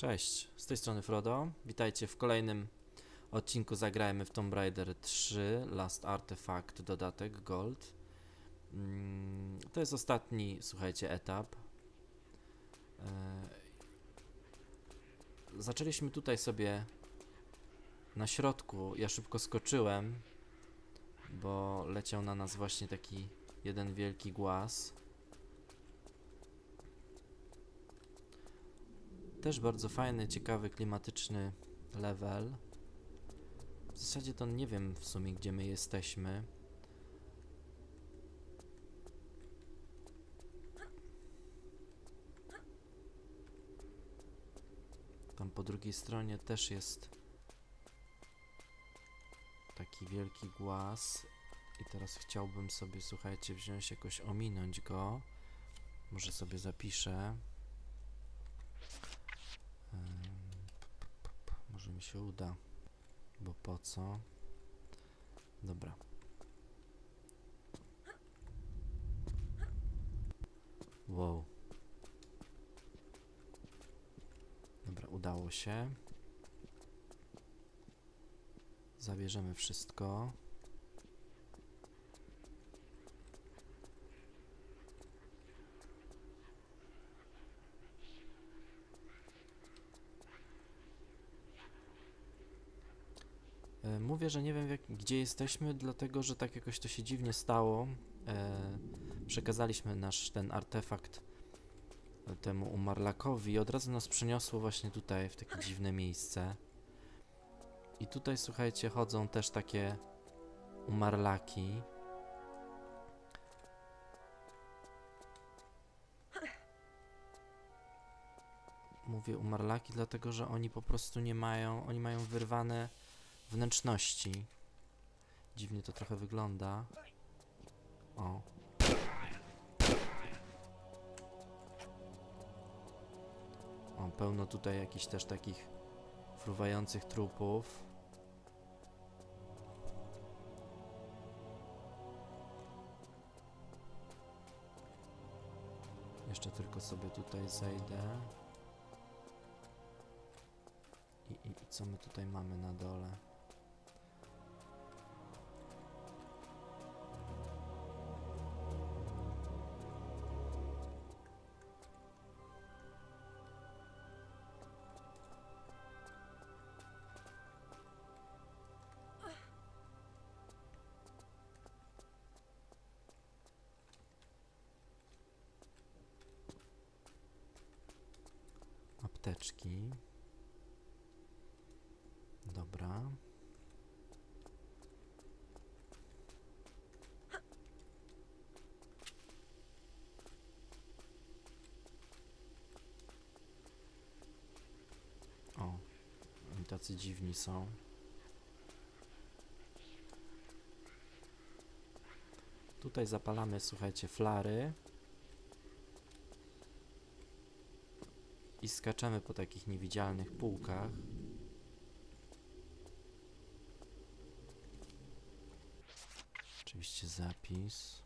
Cześć, z tej strony Frodo. Witajcie w kolejnym odcinku Zagrajmy w Tomb Raider 3 Last Artifact dodatek Gold. Mm, To jest ostatni, słuchajcie, etap. E, Zaczęliśmy tutaj sobie na środku. Ja szybko skoczyłem, bo leciał na nas właśnie taki jeden wielki głaz. Też bardzo fajny, ciekawy, klimatyczny level. W zasadzie to nie wiem w sumie, gdzie my jesteśmy. Tam po drugiej stronie też jest taki wielki głaz. I teraz chciałbym sobie, słuchajcie, wziąć jakoś ominąć go. Może sobie zapiszę. Mi się uda, bo po co? Dobra. Wow. Dobra, udało się. Zabierzemy wszystko. E, Mówię, że nie wiem jak, gdzie jesteśmy, dlatego że tak jakoś to się dziwnie stało. E, przekazaliśmy nasz ten artefakt temu umarlakowi i od razu nas przeniosło właśnie tutaj, w takie dziwne miejsce. I tutaj, słuchajcie, chodzą też takie umarlaki. Mówię umarlaki, dlatego że oni po prostu nie mają, oni mają wyrwane wnętrzności. Dziwnie to trochę wygląda. O. O, pełno tutaj jakichś też takich fruwających trupów. Jeszcze tylko sobie tutaj zejdę. I, i, I co my tutaj mamy na dole? Apteczki. Dobra. O, oni tacy dziwni są. Tutaj zapalamy, słuchajcie, flary. Skaczemy po takich niewidzialnych półkach. Oczywiście zapis.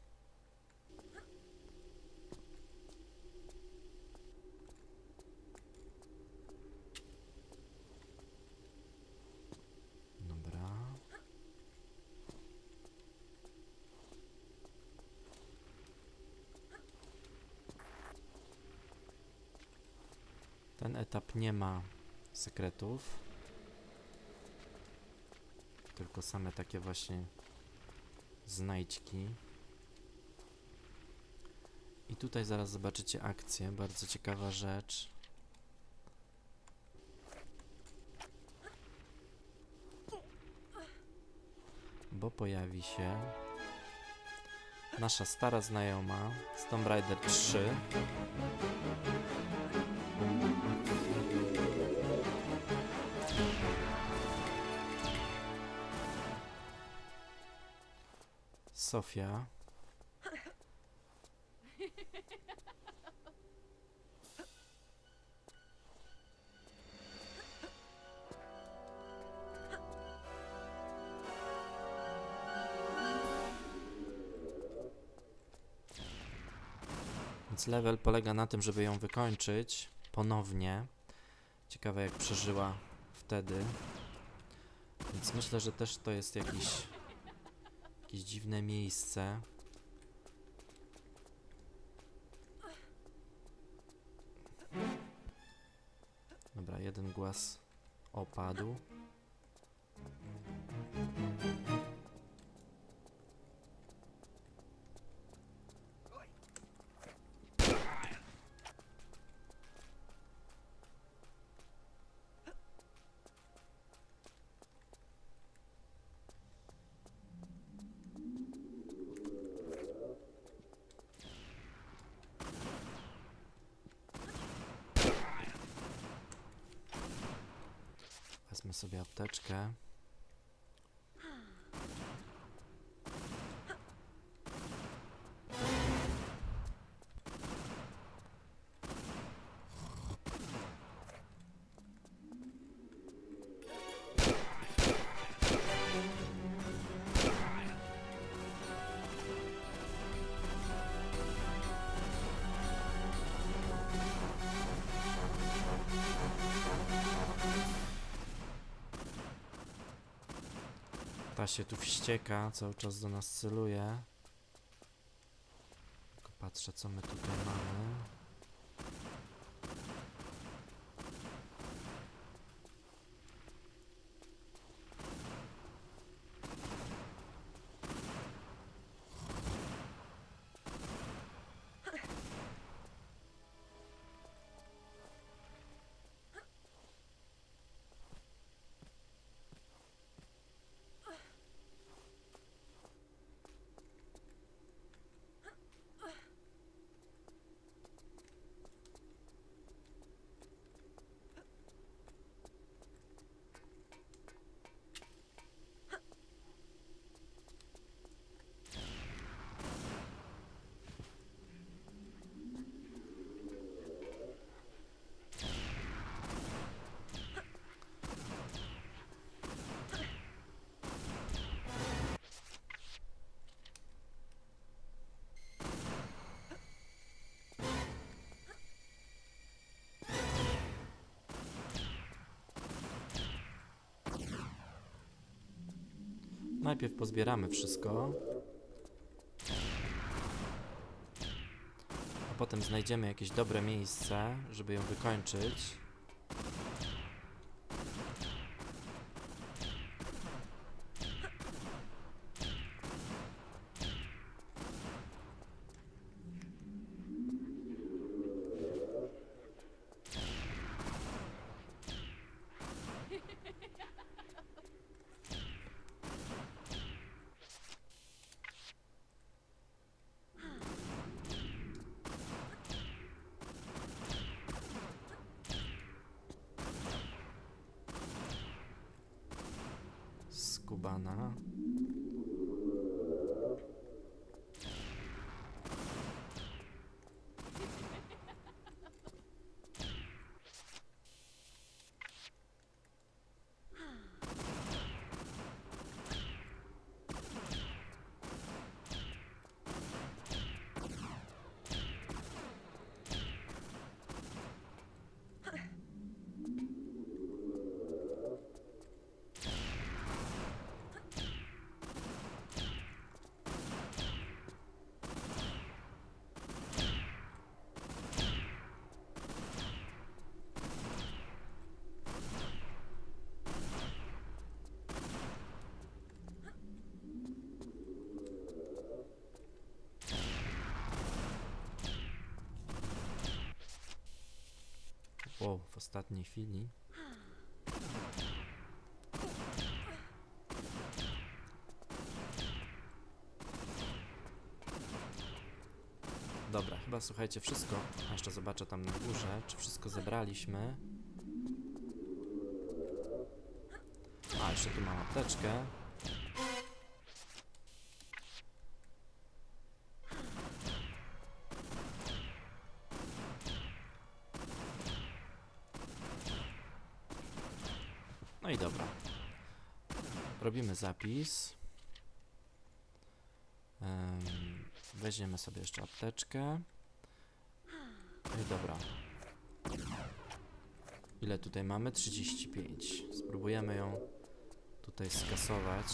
Dobra. Ten etap nie ma sekretów. Tylko same takie właśnie znajdźki. I tutaj zaraz zobaczycie akcję, bardzo ciekawa rzecz. Bo pojawi się nasza stara znajoma z Tomb Raider 3. Sofia. Więc level polega na tym, żeby ją wykończyć ponownie. Ciekawe jak przeżyła wtedy. Więc myślę, że też to jest jakiś, jakieś dziwne miejsce. Dobra, jeden głaz opadł. Sobie apteczkę. Się tu wścieka, cały czas do nas celuje. Tylko patrzę, co my tutaj mamy. Najpierw pozbieramy wszystko. A potem znajdziemy jakieś dobre miejsce, żeby ją wykończyć. Skubana. Wow, w ostatniej chwili. Dobra, chyba słuchajcie, wszystko. A jeszcze zobaczę tam na górze, czy wszystko zebraliśmy. A, jeszcze tu mam apteczkę. No i dobra. Robimy zapis. Em, weźmiemy sobie jeszcze apteczkę. I dobra. Ile tutaj mamy? 35. Spróbujemy ją tutaj skasować.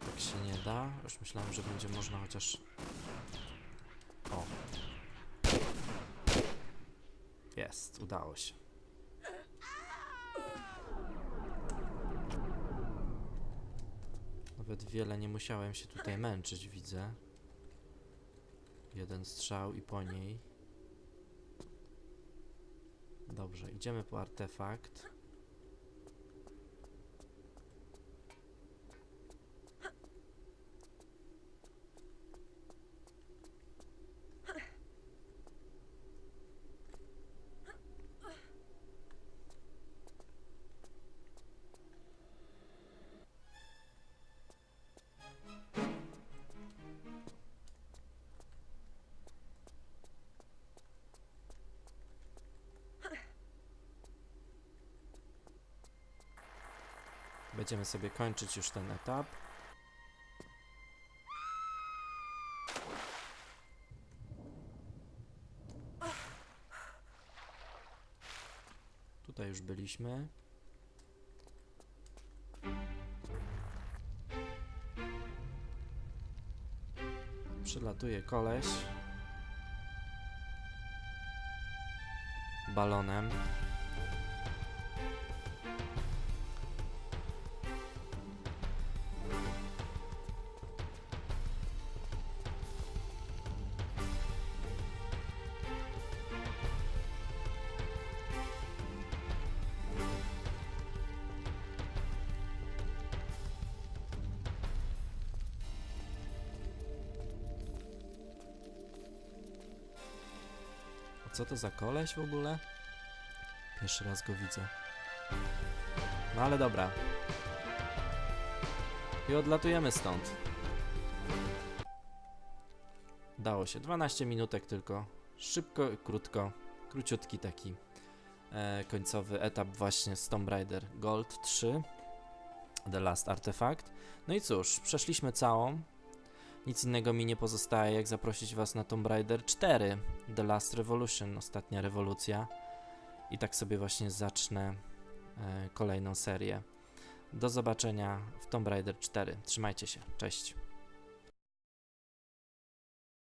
Tak się nie da. Już myślałem, że będzie można chociaż... O. Jest, udało się. Nawet wiele nie musiałem się tutaj męczyć, widzę. Jeden strzał i po niej. Dobrze, idziemy po artefakt. Będziemy sobie kończyć już ten etap. Tutaj już byliśmy. Przylatuje koleś. Balonem. Co to za koleś w ogóle? Pierwszy raz go widzę. No ale dobra. I odlatujemy stąd. Dało się. 12 minutek tylko. Szybko, krótko. Króciutki taki e, końcowy etap właśnie z Tomb Raider Gold 3. The Last Artifact. No i cóż, przeszliśmy całą. Nic innego mi nie pozostaje, jak zaprosić Was na Tomb Raider 4, The Last Revolution, ostatnia rewolucja. I tak sobie właśnie zacznę e, kolejną serię. Do zobaczenia w Tomb Raider 4. Trzymajcie się, cześć.